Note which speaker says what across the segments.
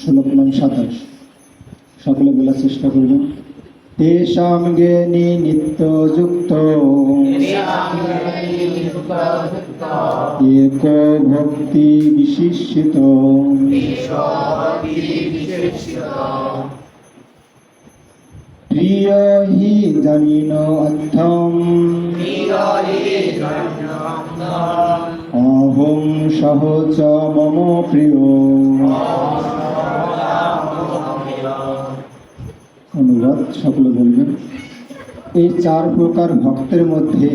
Speaker 1: শ্লোক নাম সাতাশ। সকলে বলার চেষ্টা করবেন। তেষাম জ্ঞানী নিত্যযুক্ত এক ভক্তি বিশিষ্যিত প্রিয় হি জানিন অর্থম অহং সহচ মম প্রিয়। অনুবাদ সকলে বলবেন। এই চার প্রকার ভক্তের মধ্যে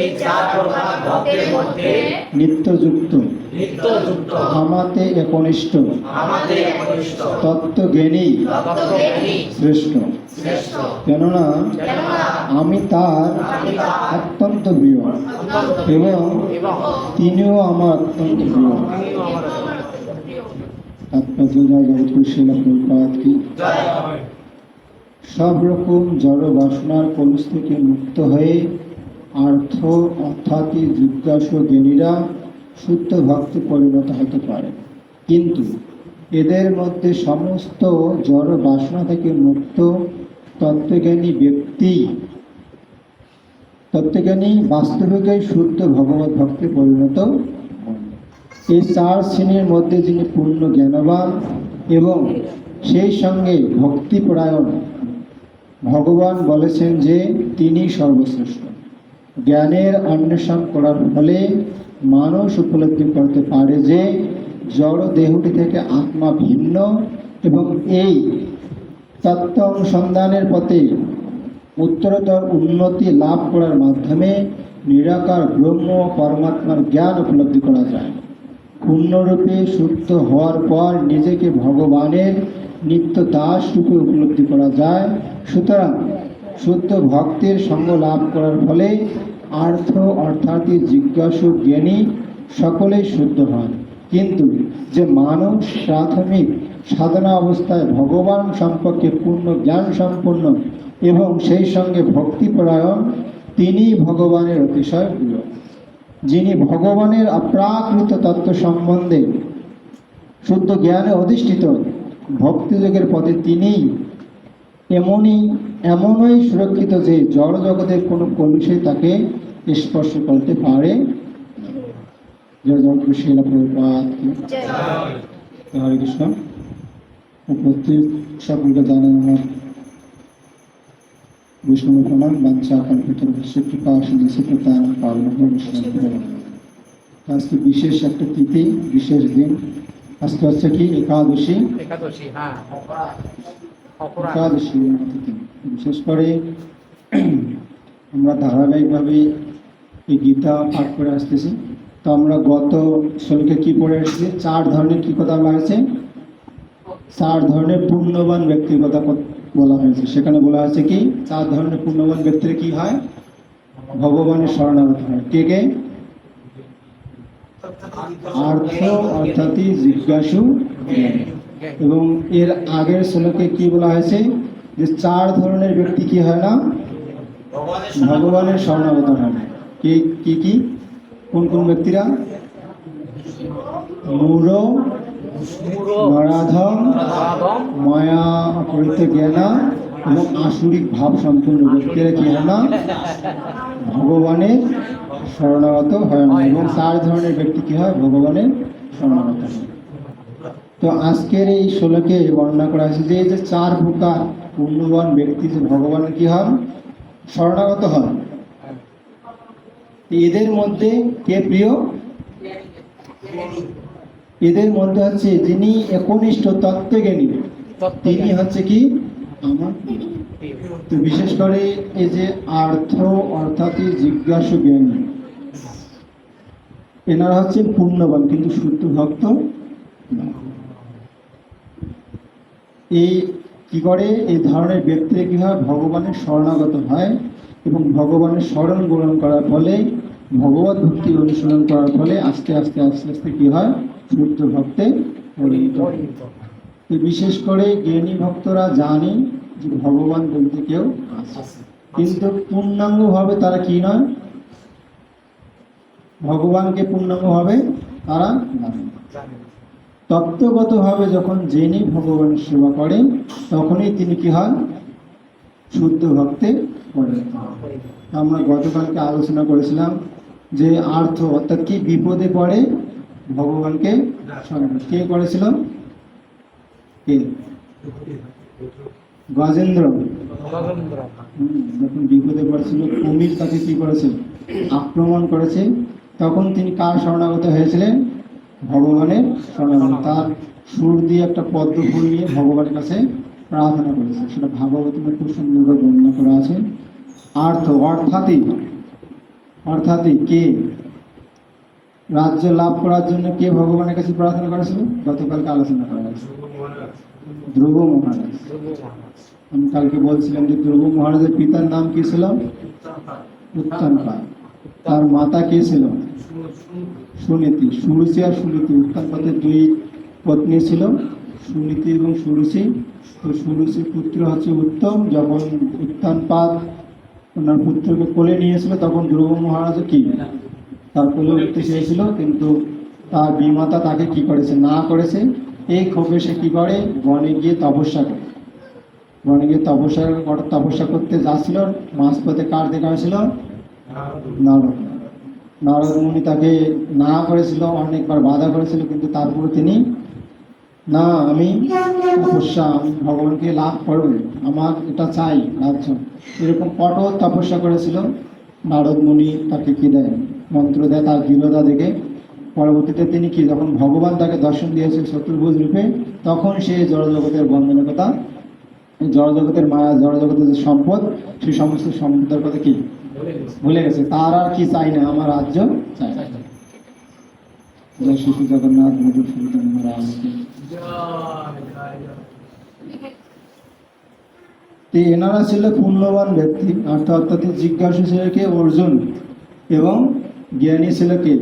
Speaker 2: এই চার প্রকার ভক্তের মধ্যে
Speaker 1: নিত্যযুক্ত
Speaker 2: নিত্যযুক্ত
Speaker 1: আমাতে একনিষ্ঠ তত্ত্বজ্ঞানী
Speaker 2: তত্ত্বজ্ঞানী
Speaker 1: শ্রেষ্ঠ।
Speaker 2: শ্রেষ্ঠ।
Speaker 1: কেননা আমি তার অত্যন্ত প্রিয় এবং তিনিও আমার অত্যন্ত প্রিয়।
Speaker 2: আমিও আমার
Speaker 1: তাৎপর্য জয় জগৎগুরু শিলা কি?
Speaker 2: হয়।
Speaker 1: সব রকম জড় বাসনার কলুষ থেকে মুক্ত হয়ে আর্থ অর্থাৎ জিজ্ঞাসু জ্ঞানীরা শুদ্ধ ভক্তে পরিণত হতে পারে। কিন্তু এদের মধ্যে সমস্ত জড় বাসনা থেকে মুক্ত তত্ত্বজ্ঞানী ব্যক্তি, তত্ত্বজ্ঞানী বাস্তবিকই শুদ্ধ ভগবত ভক্তে পরিণত এই চার শ্রেণির মধ্যে যিনি পূর্ণ জ্ঞানবান এবং সেই সঙ্গে ভক্তিপরায়ণ ভগবান বলেছেন যে তিনি সর্বশ্রেষ্ঠ। জ্ঞানের অন্বেষণ করার ফলে মানুষ উপলব্ধি করতে পারে যে জড় দেহটি থেকে আত্মা ভিন্ন এবং এই তত্ত্ব অনুসন্ধানের পথে উত্তরতর উন্নতি লাভ করার মাধ্যমে নিরাকার ব্রহ্ম পরমাত্মার জ্ঞান উপলব্ধি করা যায়। পূর্ণরূপে শুদ্ধ হওয়ার পর নিজেকে ভগবানের নিত্য দাস রূপে উপলব্ধি করা যায় সুতরাং শুদ্ধ ভক্তের সঙ্গ লাভ করার ফলে আর্থ অর্থাৎ জিজ্ঞাসু জ্ঞানী সকলেই শুদ্ধ হন। কিন্তু যে মানুষ প্রাথমিক সাধনা অবস্থায় ভগবান সম্পর্কে পূর্ণ জ্ঞান সম্পন্ন এবং সেই সঙ্গে ভক্তিপরায়ণ তিনি ভগবানের অতিশয় প্রিয়। যিনি ভগবানের অপ্রাকৃত তত্ত্ব সম্বন্ধে শুদ্ধ জ্ঞানে অধিষ্ঠিত ভক্তিযোগের পথে তিনি এমনই এমনই সুরক্ষিত যে জড় জগতের কোনো কলুষে তাকে স্পর্শ করতে পারে। হরে কৃষ্ণ। উপস্থিত আজকে বিশেষ একটা তিথি, বিশেষ দিন। আজকে হচ্ছে কি? একাদশী।
Speaker 2: একাদশী হ্যাঁ।
Speaker 1: বিশেষ করে আমরা ধারাবাহিকভাবে এই গীতা পাঠ করে আসতেছি। তো আমরা গত শ্লোকে কি পড়ে এসেছি? চার ধরনের কি কথা বলা হয়েছে? চার ধরনের পুণ্যবান ব্যক্তির কথা বলা হয়েছে। সেখানে বলা হয়েছে কি, চার ধরনের পূর্ণবান ব্যক্তির কি হয়? ভগবানের শরণাগত হয়। কে কে? আর্থ অর্থাৎ জিজ্ঞাসু। এবং এর আগের শ্লোকে কি বলা হয়েছে যে চার ধরনের ব্যক্তি কি হয় না? ভগবানের শরণাগত হয়। কি কি কি? কোন কোন ব্যক্তিরা? মূঢ় নরাধম
Speaker 2: রাধম
Speaker 1: মায়া জ্ঞানা এবং আসুরিক ভাব সম্পূর্ণ ব্যক্তিরা কি হয় না? ভগবানের শরণাগত হয় না। এবং চার ধরনের ব্যক্তি কি হয়? ভগবানের শরণাগত হয়। তো আজকের এই শ্লোকে বর্ণনা করা হয়েছে যে এই যে চার প্রকার পূর্ণবান ব্যক্তি যে ভগবানের কি হন? শরণাগত হন। এদের মধ্যে কে প্রিয়? এদের মধ্যে হচ্ছে যিনি একনিষ্ঠ তত্ত্বজ্ঞানী। তিনি হচ্ছে কি? আমার তো বিশেষ করে এই যে আর্থ অর্থাৎ জিজ্ঞাসু জ্ঞানী। এনারা হচ্ছে পূর্ণবান কিন্তু শুদ্ধ ভক্ত নয়। এই কি করে? এই ধরনের ব্যক্তিরা কি হয়? ভগবানের শরণাগত হয় এবং ভগবানের স্মরণ গ্রহণ করার ফলে ভগবত ভক্তি অনুসরণ করার ফলে আস্তে আস্তে আস্তে আস্তে কি হয়? শুদ্ধ ভক্তে পরিণত বিশেষ করে জ্ঞানী ভক্তরা জানে যে ভগবান বলতে কেউ কিন্তু পূর্ণাঙ্গভাবে তারা কি নয়? ভগবানকে পূর্ণাঙ্গভাবে তারা জানে। তত্ত্বগতভাবে যখন জেনে ভগবানের সেবা করেন, তখনই তিনি কি হন? শুদ্ধ ভক্তে পরিণত আমরা গতকালকে আলোচনা করেছিলাম যে আর্থ, অর্থাৎ কি বিপদে পড়ে ভগবানকে কে করেছিল? কে? গজেন্দ্র। যখন বিপদে পড়েছিল, কুমির তাকে কি করেছে? আক্রমণ করেছে। তখন তিনি কার শরণাগত হয়েছিলেন? ভগবানের শরণাগত তার সুর দিয়ে একটা পদ্ম ফুল নিয়ে ভগবানের কাছে প্রার্থনা করেছে। সেটা ভাগবতমে খুব সুন্দরভাবে বর্ণনা করা আছে। আর্থ অর্থাৎই অর্থাৎই কে? রাজ্য লাভ করার জন্য কে ভগবানের কাছে প্রার্থনা করেছিল? গতকালকে আলোচনা করা হয়েছে। ধ্রুব মহারাজ। আমি কালকে বলছিলাম যে ধ্রুব মহারাজের পিতার নাম কি ছিল? উত্তান পায় তার মাতা কে ছিল? সুনীতি, সুরুচি আর সুনীতি উত্তান পাতের দুই পত্নী ছিল, সুনীতি এবং সুরুচি। তো সুরুচির পুত্র হচ্ছে উত্তম। যখন উত্তান পাত ওনার পুত্রকে কোলে নিয়েছিল, তখন ধ্রুব মহারাজও কি? তার কোলে উঠতে চেয়েছিল, কিন্তু তার বিমাতা তাকে কি করেছে? না করেছে। এই ক্ষোভে সে কি করে? বনে গিয়ে তপস্যা করে। বনে গিয়ে তপস্যা তপস্যা করতে যাচ্ছিল। মাঝপথে কার দেখা হয়েছিল? নারদ। নারদ মুনি তাকে না করেছিল, অনেকবার বাধা করেছিল, কিন্তু তারপরে তিনি, না, আমি তপস্যা, আমি ভগবানকে লাভ করব, আমার এটা চাই, রাজ্য। এরকম কঠোর তপস্যা করেছিল। নারদ মুনি তাকে কি দেয়? মন্ত্র দেয় তার দৃঢ়তা দেখে। পরবর্তীতে তিনি কি, যখন ভগবান তাকে দর্শন দিয়েছে শত্রুভুজ রূপে, তখন সে জড়জগতের বন্ধনের কথা, জড়জগতের মায়া, জড়জগতের যে সম্পদ, সেই সমস্ত সম্পদের কথা কি? ভুলে গেছে। তার আর কি চাই না আমার রাজ্য চাই। শিশু জগন্নাথ মধুর সুবিধা মহারাজ এনারা ছিল পুণ্যবান ব্যক্তি অর্থাৎ অর্থাৎ জিজ্ঞাসু ছিল কে? অর্জুন এবং জ্ঞানী ছিল কে?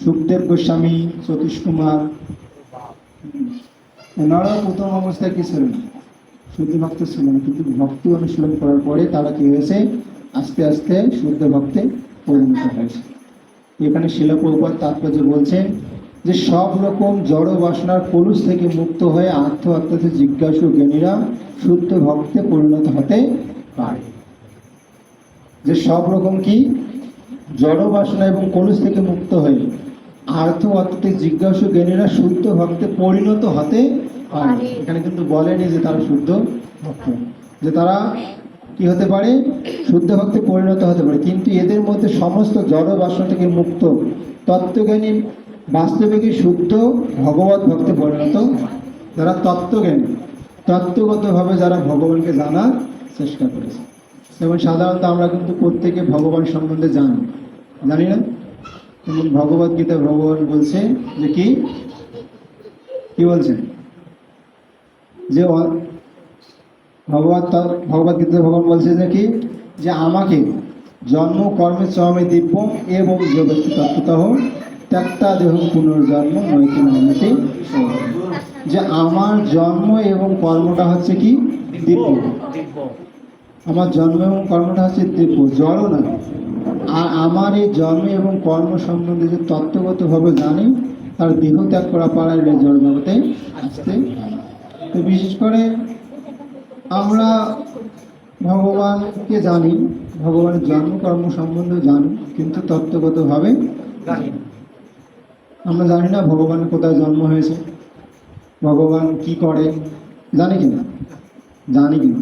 Speaker 1: সুখদেব গোস্বামী সতীশ কুমার। এনারা প্রথম অবস্থায় কি ছিলেন? শুদ্ধ ভক্ত কিন্তু ভক্তি অনুশীলন করার পরে তারা কি হয়েছে? আস্তে আস্তে শুদ্ধ ভক্তে পরিণত হয়েছে। এখানে শিলপ্রপাত তাৎপর্য বলছেন যে, সব রকম জড় বাসনার কলুষ থেকে মুক্ত হয়ে আত্ম আত্মাতে জিজ্ঞাসু জ্ঞানীরা শুদ্ধ ভক্তে পরিণত হতে পারে। যে সব রকম কি? জড় বাসনা এবং কলুষ থেকে মুক্ত হয়ে আর্থ আত্মাতে জিজ্ঞাসু জ্ঞানীরা শুদ্ধ ভক্তে পরিণত হতে পারে
Speaker 3: পারে।
Speaker 1: এখানে কিন্তু বলেনি যে তারা শুদ্ধ। ভক্ত যে তারা কি হতে পারে? শুদ্ধ ভক্তে পরিণত হতে পারে। কিন্তু এদের মধ্যে সমস্ত জড় বাসনা থেকে মুক্ত তত্ত্বজ্ঞানী বাস্তবিকই শুদ্ধ ভগবত ভক্তে পরিণত। যারা তত্ত্বজ্ঞানী তত্ত্বগতভাবে যারা ভগবানকে জানার চেষ্টা করেছে। যেমন সাধারণত আমরা কিন্তু প্রত্যেকে ভগবান সম্বন্ধে জানি। জানি না? যেমন ভগবত গীতা ভগবান বলছে যে কি? কি বলছেন যে অ- ভগবত ভগবত গীতা ভগবান বলছে যে কি? যে আমাকে জন্ম কর্মে চমে দিব্য এবং জগৎ তত্ত্বতঃ ত্যাক্তা দেহ পুনর্জন্ম নৈতি নামতি যে আমার জন্ম এবং কর্মটা হচ্ছে কি? দিব্য। আমার জন্ম এবং কর্মটা হচ্ছে দিব্য জড়ও না। আর আমার এই জন্ম এবং কর্ম সম্বন্ধে যে তত্ত্বগতভাবে জানি তার দেহ ত্যাগ করা পারায় এই জড় জগতে আসতে হয়। তো বিশেষ করে আমরা ভগবানকে জানি, ভগবানের জন্ম কর্ম সম্বন্ধে জানি, কিন্তু তত্ত্বগতভাবে
Speaker 2: জানি
Speaker 1: আমরা জানি না ভগবানের কোথায় জন্ম হয়েছে, ভগবান কি করে, জানি কি না? জানি কি না?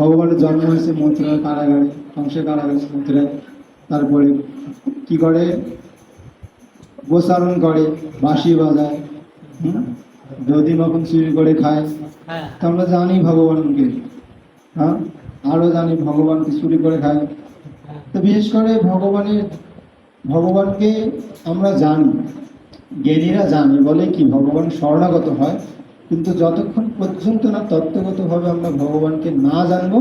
Speaker 1: ভগবানের জন্ম হয়েছে মথুরার কারাগারে কংসের কারাগারে, মথুরায়। তারপরে কি করে? গোসারণ করে, বাঁশি বাজায়, হুম? দধি মাখন চুরি করে খায়?
Speaker 2: হ্যাঁ।
Speaker 1: তো আমরা জানি ভগবানকে। হ্যাঁ? আরও জানি ভগবানকে চুরি করে খায়। তো বিশেষ করে ভগবানের ভগবানকে আমরা জানি জ্ঞানীরা জানে বলে কি ভগবান শরণাগত হয় কিন্তু যতক্ষণ পর্যন্ত না তত্ত্বগতভাবে আমরা ভগবানকে না জানব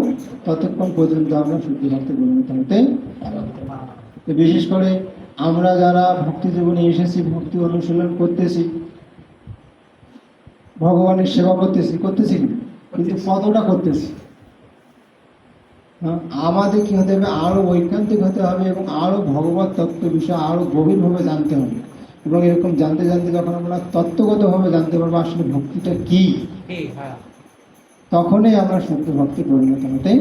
Speaker 1: ততক্ষণ পর্যন্ত আমরা শুদ্ধ ভক্তে পরিণত হতে বিশেষ করে আমরা যারা ভক্তি জীবনে এসেছি ভক্তি অনুশীলন করতেছি ভগবানের সেবা করতেছি করতেছি? কিন্তু কতটা করতেছি। হ্যাঁ, আমাদের কি হতে হবে? আরও ঐকান্তিক হতে হবে এবং আরও ভগবত তত্ত্ব বিষয় আরও গভীরভাবে জানতে হবে। এবং এরকম জানতে জানতে যখন আমরা তত্ত্বগতভাবে জানতে পারব আসলে ভক্তিটা কি
Speaker 2: হ্যাঁ।
Speaker 1: তখনই আমরা সত্য ভক্তি পরিণত হতে।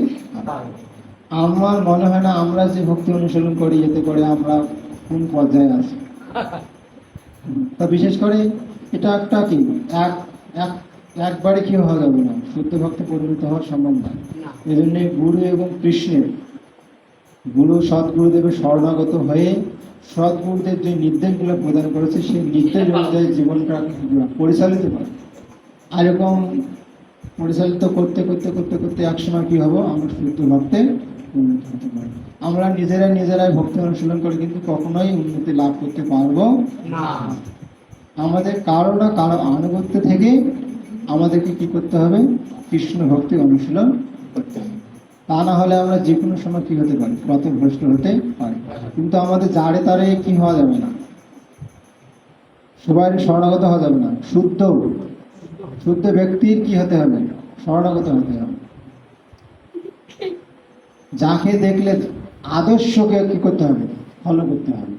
Speaker 1: আমার মনে হয় না আমরা যে ভক্তি অনুশীলন করি এতে করে আমরা কোন পর্যায়ে আছি। তা বিশেষ করে এটা একটা কি এক এক একবারে কি হওয়া যাবে না? শুদ্ধ ভক্তি পরিণত হওয়া সম্ভব না। এই জন্য গুরু এবং কৃষ্ণের গুরু সদ্গুরুদেবের শরণাগত হয়ে সদ্গুরুদেব যে নির্দেশগুলো প্রদান করেছে সেই নির্দেশ অনুযায়ী জীবনটা পরিচালিত করে আর এরকম পরিচালিত করতে করতে করতে করতে একসময় কি হব? আমরা শুদ্ধ ভক্তে উন্নত হতে পারি আমরা নিজেরাই নিজেরাই ভক্তি অনুশীলন করে কিন্তু কখনোই উন্নতি লাভ করতে পারব
Speaker 2: না।
Speaker 1: আমাদের কারও না কারও আনুগত্য থেকে আমাদেরকে কি করতে হবে? কৃষ্ণ ভক্তি অনুশীলন করতে হবে। তা না হলে আমরা যে কোনো সময় কি হতে পারি? পথভ্রষ্ট হতে পারি। কিন্তু আমাদের জাড়ে তারে কি হওয়া যাবে না? সবাই শরণাগত হওয়া যাবে না। শুদ্ধ শুদ্ধ ব্যক্তির কি হতে হবে? শরণাগত হতে হবে। যাকে দেখলে আদর্শকে কি করতে হবে? ফলো করতে হবে।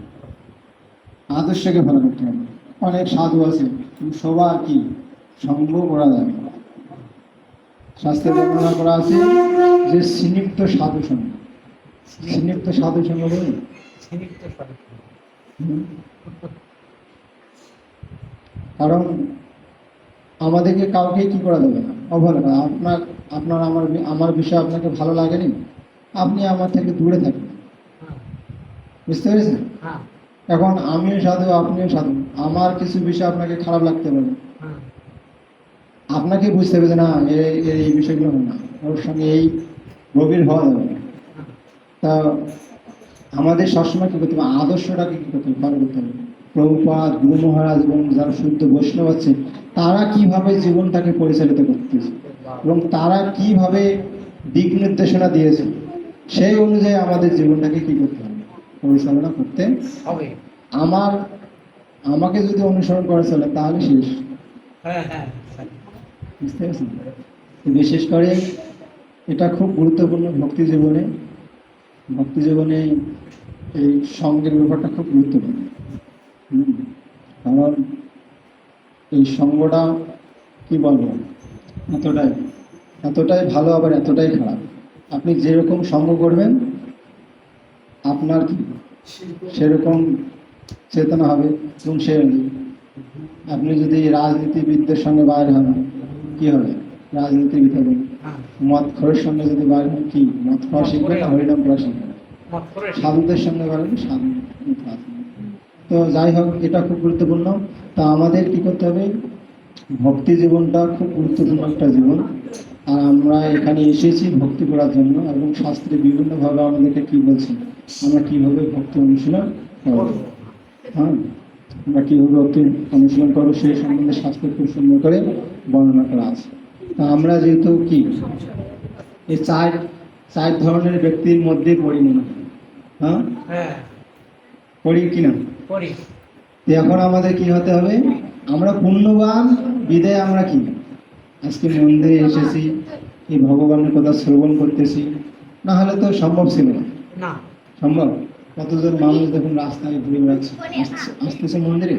Speaker 1: আদর্শকে ফলো করতে হবে। অনেক সাধু আছে কিন্তু সবার কি? সঙ্গ করা যাবে। শাস্ত্রে বর্ণনা করা আছে যে সিনিপ্ত সাধু সঙ্গ। সিনিপ্ত সাধু সঙ্গ। হুম। কারণ আমাদেরকে কাউকে কি করা যাবে না? অবহেলা আপনার আপনার আমার আমার বিষয় আপনাকে ভালো লাগেনি? আপনি আমার থেকে দূরে থাকবেন।
Speaker 2: হ্যাঁ।
Speaker 1: বুঝতে পেরেছেন?
Speaker 2: হ্যাঁ।
Speaker 1: এখন আমিও সাধু আপনিও সাধু। আমার কিছু বিষয় আপনাকে খারাপ লাগতে পারে।
Speaker 2: হ্যাঁ।
Speaker 1: আপনাকে বুঝতে হবে যে না এই বিষয়গুলো না। ওর সঙ্গে এই গভীর হওয়া যাবে না তা আমাদের সবসময় কী করতে হবে? আদর্শটাকে কী করতে হবে? ফলো করতে হবে। প্রভুপাদ গুরু মহারাজ এবং যারা শুদ্ধ বৈষ্ণব আছে তারা কীভাবে জীবনটাকে পরিচালিত করতেছে? এবং তারা কীভাবে দিক নির্দেশনা দিয়েছে? সেই অনুযায়ী আমাদের জীবনটাকে কি করতে হবে? পরিচালনা করতে
Speaker 2: হবে।
Speaker 1: আমার আমাকে যদি অনুসরণ করে চলে তাহলে শেষ।
Speaker 2: হ্যাঁ হ্যাঁ
Speaker 1: বুঝতে পারছেন? বিশেষ করে এটা খুব গুরুত্বপূর্ণ ভক্তি জীবনে। ভক্তি জীবনে এই সঙ্গের ব্যাপারটা খুব গুরুত্বপূর্ণ। হুম। কারণ এই সঙ্গটা কি বলব? এতটাই এতটাই ভালো আবার এতটাই খারাপ। আপনি যেরকম সঙ্গ করবেন আপনার কি সেরকম চেতনা হবে এবং সে আপনি যদি রাজনীতিবিদদের সঙ্গে বাইরে হন কি হবে? রাজনীতিবিদ হবেন মদ খোরের সঙ্গে যদি বাইরে হন কি? মদ খাওয়া শিখবেন না হরিনাম করা শিখবেন? সাধুদের সঙ্গে বাইরে হলে সাধু তো যাই হোক এটা খুব গুরুত্বপূর্ণ। তা আমাদের কি করতে হবে? ভক্তি জীবনটা খুব গুরুত্বপূর্ণ একটা জীবন। আর আমরা এখানে এসেছি ভক্তি করার জন্য এবং শাস্ত্রে বিভিন্নভাবে আমাদেরকে কি বলছে? আমরা কীভাবে ভক্তি অনুশীলন। হ্যাঁ আমরা কীভাবে ভক্তি অনুশীলন করব সেই সম্বন্ধে শাস্ত্র খুব সুন্দর করে বর্ণনা করা আছে। তা আমরা যেহেতু কি? এই চার চার ধরনের ব্যক্তির মধ্যে পড়ি মনে হ্যাঁ। হ্যাঁ? পড়ি কিনা তো এখন আমাদের কি হতে হবে? আমরা পুণ্যবান বিদায় আমরা কি? আজকে মন্দিরে এসেছি এই ভগবানের কথা শ্রবণ করতেছি না হলে তো সম্ভব ছিল
Speaker 2: না।
Speaker 1: সম্ভব? কতজন মানুষ দেখুন রাস্তায় ঘুরে বেড়াচ্ছে আসতেছে মন্দিরে?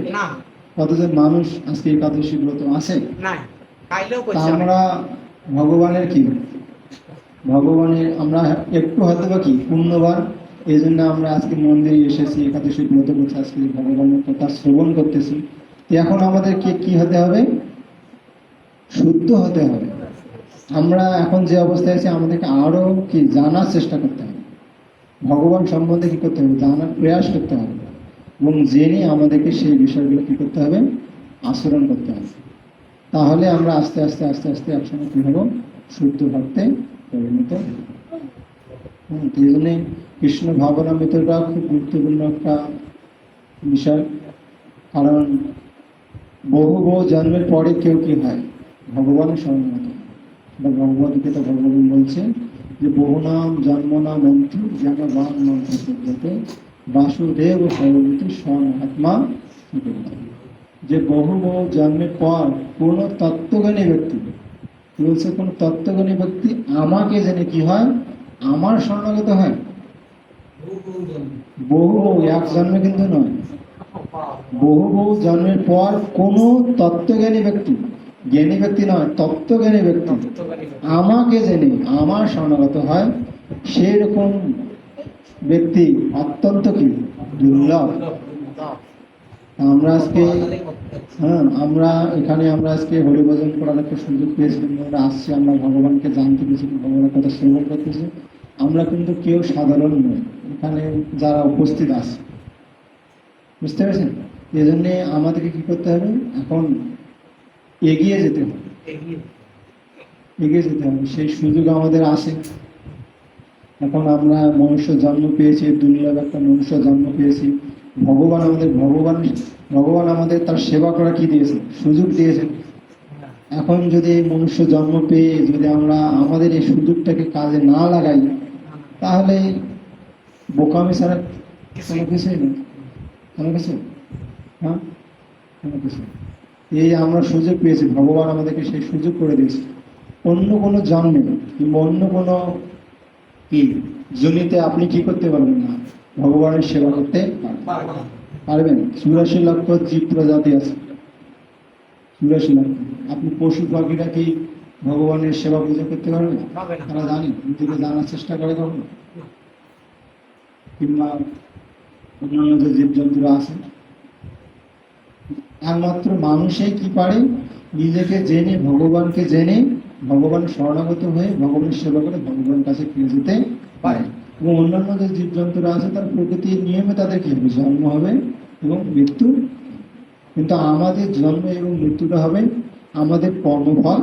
Speaker 1: কতজন মানুষ আজকে একাদশী ব্রত আছে? আমরা ভগবানের কি? ভগবানের আমরা একটু হয়তো বা কি পুণ্যবান। এই জন্য আমরা আজকে মন্দিরে এসেছি একাদশী ব্রত করছি আজকে ভগবানের কথা শ্রবণ করতেছি। এখন আমাদের কি কি হতে হবে? শুদ্ধ হতে হবে। আমরা এখন যে অবস্থায় আছি আমাদেরকে আরও কি জানার চেষ্টা করতে হবে। ভগবান সম্বন্ধে কি করতে হবে? জানার প্রয়াস করতে হবে। এবং জেনে আমাদেরকে সেই বিষয়গুলো কি করতে হবে? আচরণ করতে হবে। তাহলে আমরা আস্তে আস্তে আস্তে আস্তে একসঙ্গে কী হব? শুদ্ধ ভক্তে পরিণত হব। এই জন্যে কৃষ্ণ ভাবনামৃতটা খুব গুরুত্বপূর্ণ একটা বিষয়। কারণ বহু বহু জন্মের পরে কেউ কী হয়? ভগবানের শরণাগত বা ভগবদ্গীতা ভগবান বলছে যে বহু নাম, জন্ম নাম মন্ত্র যেন বান মন্ত্র পদ্ধতি বাসুদেব সর্বতী স্বমহাত্মা যে বহু বহু জন্মের পর কোন তত্ত্বজ্ঞানী ব্যক্তি বলছে? কোন তত্ত্বজ্ঞানী ব্যক্তি আমাকে জেনে কি হয়? আমার শরণাগত হয়। বহু বহু, এক জন্মে কিন্তু নয়। বহু বহু জন্মের পর কোনো তত্ত্বজ্ঞানী ব্যক্তি জ্ঞানী ব্যক্তি নয় তত্ত্ব তত্ত্বজ্ঞানী ব্যক্তি। আমাকে জেনে আমার শরণাগত হয় সেরকম ব্যক্তি অত্যন্ত কি? দুর্লভ। আমরা আজকে হ্যাঁ আমরা এখানে আমরা আজকে হরিভজন করার একটা সুযোগ পেয়েছিলাম আমরা আসছি আমরা ভগবানকে জানতে পেরেছি ভগবানের কথা শ্রবণ করতেছি আমরা কিন্তু কেউ সাধারণ নই। এখানে যারা উপস্থিত আছে। বুঝতে পেরেছেন? এই জন্যে আমাদেরকে কি করতে হবে? এখন এগিয়ে যেতে হবে। এগিয়ে। যেতে হবে। সেই সুযোগ আমাদের আসে। এখন আমরা মনুষ্য জন্ম পেয়েছি দুনিয়ার একটা মনুষ্য জন্ম পেয়েছি। ভগবান আমাদের ভগবান ভগবান আমাদের তার সেবা করা কি দিয়েছে? সুযোগ দিয়েছে। এখন যদি এই মনুষ্য জন্ম পেয়ে যদি আমরা আমাদের এই সুযোগটাকে কাজে না লাগাই তাহলে বোকামি ছাড়া কোনো কিছুই নেই। কোনো কিছু হ্যাঁ? কোনো কিছু। এই আমরা সুযোগ পেয়েছি, ভগবান আমাদেরকে সেই সুযোগ করে দিয়েছে। অন্য কোনো জন্মে কিংবা অন্য কোনো কি, জমিতে আপনি কি করতে পারবেন না, ভগবানের সেবা করতে পারবেন। চুরাশি লক্ষ জীব প্রজাতি আছে। চুরাশি লক্ষ। আপনি পশু পাখিরা কি ভগবানের সেবা পূজা করতে পারবেন? তারা জানে নিজেকে জানার চেষ্টা করে কখনো? কিংবা অন্যান্য যে জীবজন্তুরা আছে একমাত্র মানুষই কি পারে? নিজেকে জেনে, ভগবানকে জেনে, ভগবান শরণাগত হয়ে ভগবানের সেবা করে ভগবানের কাছে ফিরে যেতে পারে। এবং অন্যান্য যে জীবজন্তুরা আছে, তার প্রকৃতির নিয়মে তাদের কি জন্ম হবে এবং মৃত্যু কিন্তু আমাদের জন্ম এবং মৃত্যুটা হবে আমাদের কর্মফল।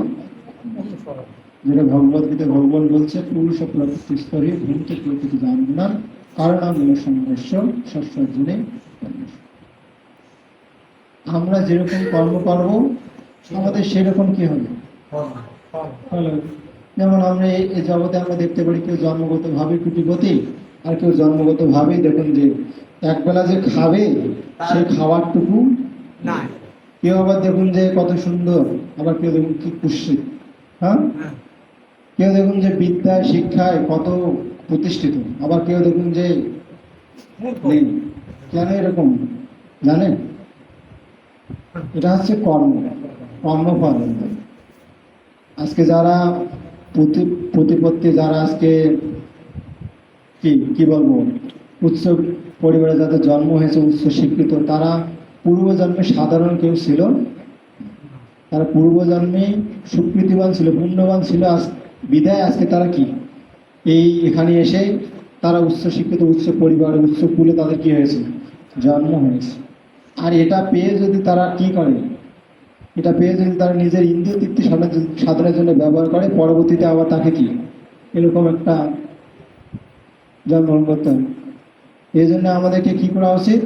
Speaker 1: যেটা ভগবত গীতা ভগবান বলছে, পুরুষ প্রকৃতি স্তরে ভূমিতে প্রকৃতি জানবে না, কারণ আমি সংঘর্ষ শস্যর্জনে আমরা যেরকম কর্ম করব আমাদের সেরকম কি হবে? যেমন আমরা এই জগতে আমরা দেখতে পারি কেউ জন্মগত ভাবে কুটিপতি আর কেউ জন্মগত ভাবে দেখুন যে একবেলা যে খাবে সেই খাবারটুকু
Speaker 2: না
Speaker 1: কেউ আবার দেখুন যে কত সুন্দর আবার কেউ দেখুন কি কুৎসিত হ্যাঁ? কেউ দেখুন যে বিদ্যায় শিক্ষায় কত প্রতিষ্ঠিত আবার কেউ দেখুন যে নেই। কেন এরকম? জানেন? এটা হচ্ছে কর্ম কর্মফল আজকে যারা প্রতি, প্রতিপত্তি যারা আজকে কি কি বলব? উচ্চ পরিবারে যাদের জন্ম হয়েছে উচ্চ শিক্ষিত তারা পূর্বজন্মে সাধারণ কেউ ছিল? তারা পূর্বজন্মে সুকৃতিবান ছিল, পুণ্যবান ছিল, আজ বিদায় আজকে তারা কি? এই এখানে এসে তারা উচ্চ শিক্ষিত উচ্চ পরিবার উচ্চ কুলে তাদের কি হয়েছে? জন্ম হয়েছে। আর এটা পেয়ে যদি তারা কি করে? এটা পেয়ে যদি তারা নিজের ইন্দ্রিয় তৃপ্তি সাধনের- জন্য ব্যবহার করে, পরবর্তীতে আবার তাকে কি? এরকম একটা জন্মগ্রহণ করতে হবে। এই জন্য আমাদেরকে কি করা উচিত?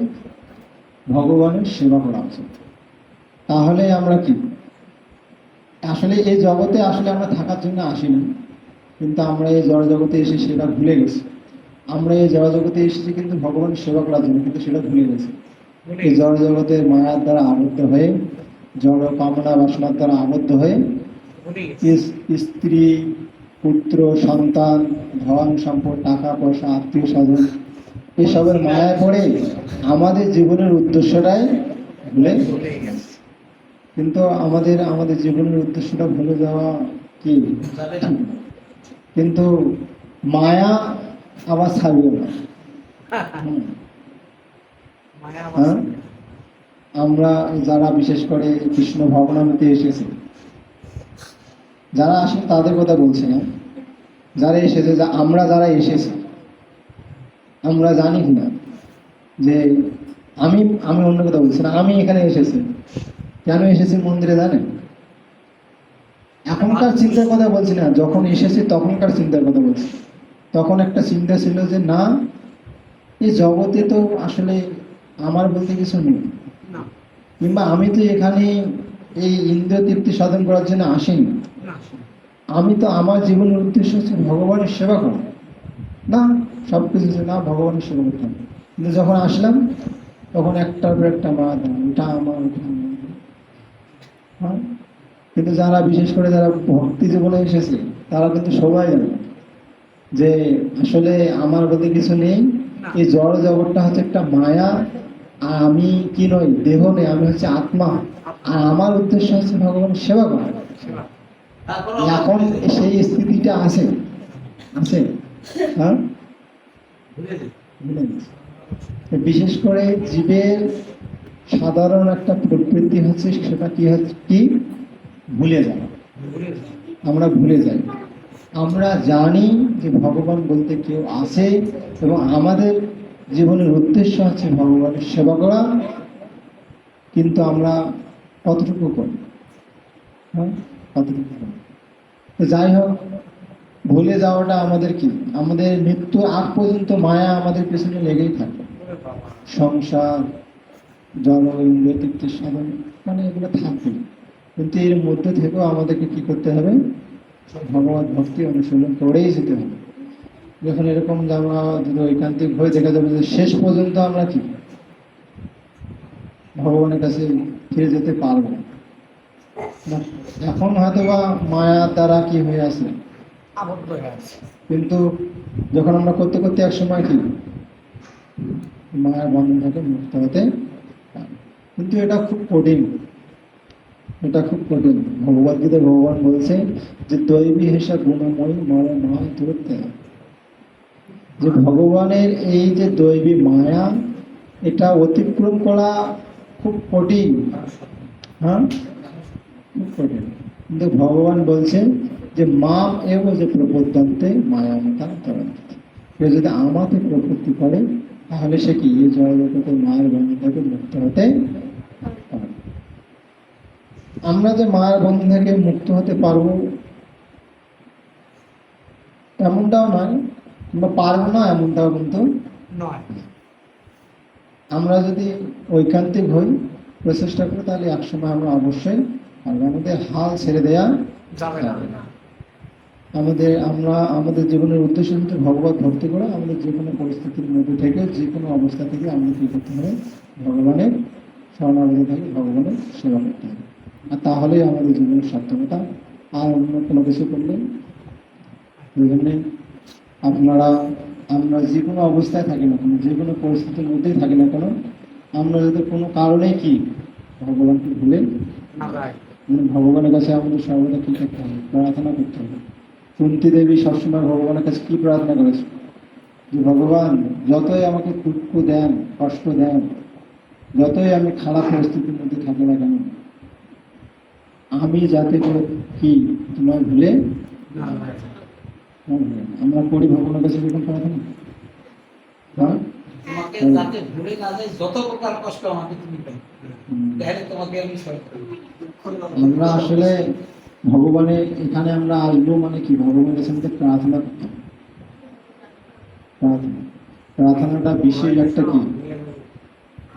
Speaker 1: ভগবানের সেবা করা উচিত। তাহলে আমরা কি? আসলে এই জগতে আসলে আমরা থাকার জন্য আসি আসিনি কিন্তু আমরা এই জড় জগতে এসে সেটা ভুলে গেছি। আমরা এই জড় জগতে এসেছি কিন্তু ভগবানের সেবা করার জন্য, কিন্তু সেটা ভুলে গেছি। এই জড় জগতের মায়ার দ্বারা আবদ্ধ হয়ে জড় কামনা বাসনার দ্বারা আবদ্ধ হয়ে স্ত্রী পুত্র সন্তান ধন সম্পদ টাকা পয়সা আত্মীয় স্বজন এসবের মায়ায় পড়ে আমাদের জীবনের উদ্দেশ্যটাই ভুলে কিন্তু আমাদের আমাদের জীবনের উদ্দেশ্যটা ভুলে যাওয়া কি? কিন্তু মায়া আবার ছাড়বে না। হ্যাঁ? আমরা যারা বিশেষ করে কৃষ্ণ ভবনামতে এসেছি, যারা আসে তাদের কথা বলছি না। যারা এসেছে, যা আমরা যারা এসেছি, আমরা জানি না, যে আমি আমি অন্য কথা বলছি না, আমি এখানে এসেছি। কেন এসেছি মন্দিরে জানেন? এখনকার চিন্তার কথা বলছি না, যখন এসেছি তখনকার চিন্তার কথা বলছি। তখন একটা চিন্তা ছিল যে না, এই জগতে তো আসলে আমার বলতে কিছু নেই। কিংবা আমি তো এখানে এই ইন্দ্র তৃপ্তি সাধন করার জন্য আসিনি। আমি তো আমার জীবনের উদ্দেশ্য হচ্ছে ভগবানের সেবা করা। না সব কিছু না ভগবানের সেবা করতে কিন্তু যখন আসলাম তখন একটার পর একটা মা দাও এটা আমার ওটা হ্যাঁ? কিন্তু যারা বিশেষ করে যারা ভক্তি জীবনে এসেছে তারা কিন্তু সবাই জানে যে আসলে আমার বলতে কিছু নেই। এই জড় জগৎটা হচ্ছে একটা মায়া আমি কি নই দেহ নেই আমি হচ্ছে আত্মা। আর আমার উদ্দেশ্য হচ্ছে ভগবানের সেবা করা। এখন সেই স্থিতিটা আছে। আছে? হ্যাঁ? বিশেষ করে জীবের সাধারণ একটা প্রবৃত্তি হচ্ছে সেটা কি হচ্ছে কি? ভুলে যাওয়া। আমরা ভুলে যাই। আমরা জানি যে ভগবান বলতে কেউ আছে এবং আমাদের জীবনের উদ্দেশ্য হচ্ছে ভগবানের সেবা করা, কিন্তু আমরা কতটুকু করি হ্যাঁ কতটুকু করি যাই হোক, ভুলে যাওয়াটা আমাদের কি? আমাদের মৃত্যু আগ পর্যন্ত মায়া আমাদের পেছনে লেগেই থাকে। সংসার, জল, ইন্দ্রিয় সাধন মানে এগুলো থাকবে। কিন্তু এর মধ্যে থেকেও আমাদেরকে কি করতে হবে? ভগবত ভক্তি অনুশীলন করেই যেতে হবে। যখন এরকম যদি ঐকান্তিক হয়ে দেখা যাবে যে শেষ পর্যন্ত আমরা কি? ভগবানের কাছে ফিরে যেতে পারব এখন হয়তো বা মায়ার দ্বারা কি হয়ে আছে?
Speaker 2: আবদ্ধ হয়ে আছে।
Speaker 1: কিন্তু যখন আমরা করতে করতে এক সময় কি? মায়ের বন্ধন থেকে মুক্ত হতে কিন্তু এটা খুব কঠিন। এটা খুব কঠিন। ভগবত গীতা ভগবান বলছে যে দৈবী হেসা গুণময়ী মরে নয় ধরতে যে ভগবানের এই যে দৈবী মায়া, এটা অতিক্রম করা খুব কঠিন। হ্যাঁ? খুব কঠিন। কিন্তু ভগবান বলছেন যে মাম এব যে প্রবোধান্তে মায়ামতা তরন্তি। কেউ যদি আমাকে প্রবৃত্তি করে, তাহলে সে কি? এই জগতে মায়ের বন্ধন থেকে মুক্ত হতে আমরা যে মায়ের বন্ধন থেকে মুক্ত হতে পারব এমনটাও নয়। আমরা পারব না এমনটাও কিন্তু
Speaker 2: নয়।
Speaker 1: আমরা যদি ঐকান্তিক হই প্রচেষ্টা করি তাহলে একসময় আমরা অবশ্যই পারব। আমাদের হাল ছেড়ে দেয়া
Speaker 2: যাবে না।
Speaker 1: আমাদের আমরা আমাদের জীবনের উদ্দেশ্য কিন্তু ভগবত ভক্তি করা। আমাদের যে কোনো পরিস্থিতির মধ্যে থেকে যে কোনো অবস্থা থেকে আমরা কী করতে হবে? ভগবানের শরণাগত থেকে ভগবানের সেবা করতে হবে। আর তাহলেই আমাদের জীবনের সার্থকতা আর অন্য কোনো কিছু করলে এই জন্যে আপনারা আমরা যে কোনো অবস্থায় থাকি না কেন যে কোনো পরিস্থিতির মধ্যেই থাকি না কেন আমরা যদি কোনো কারণে কি ভগবানকে ভুলে মানে ভগবানের কাছে আমাদের সর্বদা কি করতে হবে? প্রার্থনা করতে হবে। কুন্তি দেবী সবসময় ভগবানের কাছে কি প্রার্থনা করেছে যে ভগবান যতই আমাকে দুঃখ দেন কষ্ট দেন যতই আমি খারাপ পরিস্থিতির মধ্যে থাকি না কেন আমি যাতে করে কি তোমার ভুলে
Speaker 2: না।
Speaker 1: আমরা করি ভগবানের কাছে এরকম প্রার্থনা হ্যাঁ?
Speaker 2: তোমাকে যাতে ভুলে না যায় যত প্রকার কষ্ট আমাকে তুমি দাও তাহলে তোমাকে আমি
Speaker 1: আমরা আসলে ভগবানের এখানে আমরা আসব মানে কি? ভগবানের কাছে আমাদের প্রার্থনা করতে প্রার্থনা। প্রার্থনাটা বিশেষ একটা কি?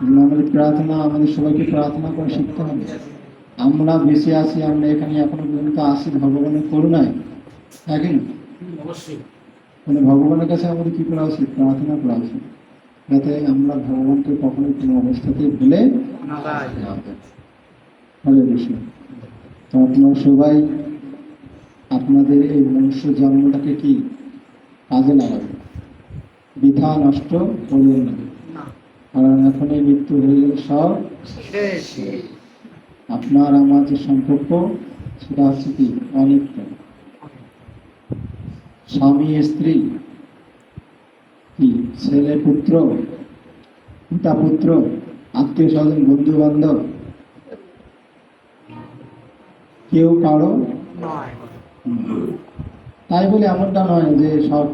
Speaker 1: আমাদের প্রার্থনা আমাদের সবাইকে প্রার্থনা করে শিখতে হবে। আমরা বেঁচে আছি আমরা এখানে এখনও পর্যন্ত আছি ভগবানের করুণায়। হ্যাঁ কি না?
Speaker 2: অবশ্যই।
Speaker 1: মানে ভগবানের কাছে আমাদের কি করা উচিত? প্রার্থনা করা উচিত। যাতে আমরা ভগবানকে কখনো কোনো অবস্থাতে ভুলে হরে কৃষ্ণ। তো আপনারা সবাই আপনাদের এই মনুষ্য জন্মটাকে কি কাজে লাগাবে বৃথা নষ্ট করবেন না। কারণ এখন এই মৃত্যু হয়ে গেলে সব আপনার আমার যে সম্পর্ক সেটা হচ্ছে কি? অনিত্য। স্বামী স্ত্রী কি ছেলে পুত্র পিতা পুত্র আত্মীয় স্বজন বন্ধু বান্ধব? কেউ
Speaker 2: কারও?
Speaker 1: তাই বলে এমনটা নয় যে সব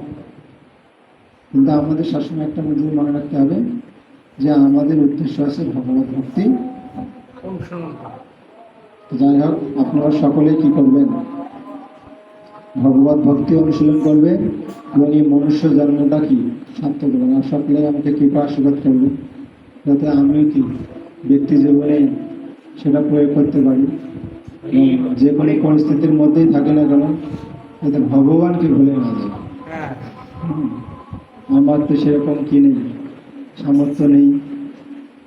Speaker 1: কিন্তু আমাদের সবসময় একটা মধ্যে মনে রাখতে হবে যে আমাদের উদ্দেশ্য আছে ভগবত ভক্তি। যাই হোক আপনারা সকলেই কি করবেন? ভগবত ভক্তি অনুশীলন করবে এবং এই মনুষ্য জন্মটা কি? সার্থক করবেন আর সকলে আমাকে কৃপা আশীর্বাদ করবেন যাতে আমিও কি ব্যক্তি জীবনে সেটা প্রয়োগ করতে পারি। এবং যে কোনো পরিস্থিতির মধ্যেই থাকে না কেন, যাতে ভগবানকে ভুলে না যায়। আমার তো সেরকম কি নেই, সামর্থ্য নেই।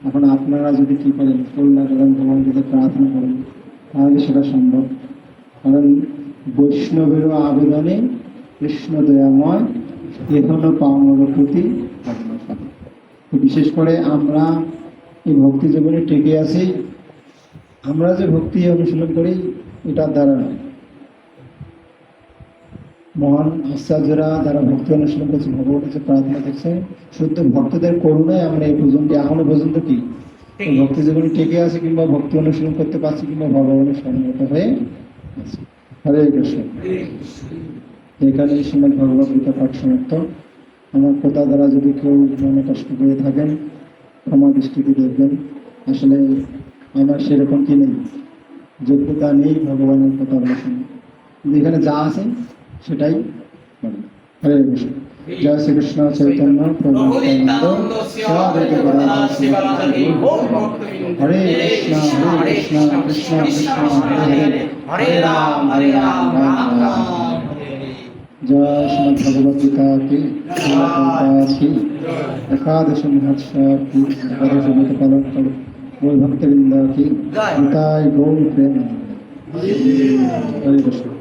Speaker 1: এখন আপনারা যদি কি করেন করুণা করেন ভগবান যদি প্রার্থনা করেন, তাহলে সেটা সম্ভব। কারণ বৈষ্ণবেরও আবেদনে কৃষ্ণ দয়াময় এখনও পাওয়ার প্রতি বিশেষ করে আমরা এই ভক্তি জীবনে টিকে আছি। আমরা যে ভক্তি অনুশীলন করি এটার দ্বারা নয়। মহান আশ্চর্যরা যারা ভক্তি অনুশীলন করছে ভগবানের কাছে প্রার্থনা করছে শুদ্ধ ভক্তদের করুণায় আমরা এই পর্যন্ত এখনও পর্যন্ত কি? ভক্তি জীবনে টিকে আছে কিংবা ভক্তি অনুশীলন করতে পারছি কিংবা ভগবানের সম্মত হয়ে আছি। হরে কৃষ্ণ। এখানে শ্রীমদ ভগবত গীতা পাঠ সমাপ্ত। আমার কথা দ্বারা যদি কেউ মনে কষ্ট পেয়ে থাকেন, ক্ষমা দৃষ্টিতে দেখবেন। আসলে আমার সেরকম কি নেই, যোগ্যতা নেই ভগবানের কথা বলা যেখানে যা আছে সেটাই হরে কৃষ্ণ। জয় শ্রীকৃষ্ণ চৈতন্য প্রভু নিত্যানন্দ, সাদৈত গদাধর শিবানন্দ, হরে কৃষ্ণ হরে কৃষ্ণ কৃষ্ণ কৃষ্ণ হরে হরে।
Speaker 2: হরে রাম হরে রাম রাম রাম।
Speaker 1: জয় ভক্তবৃন্দ কি গৌর প্রেম। হরে কৃষ্ণ।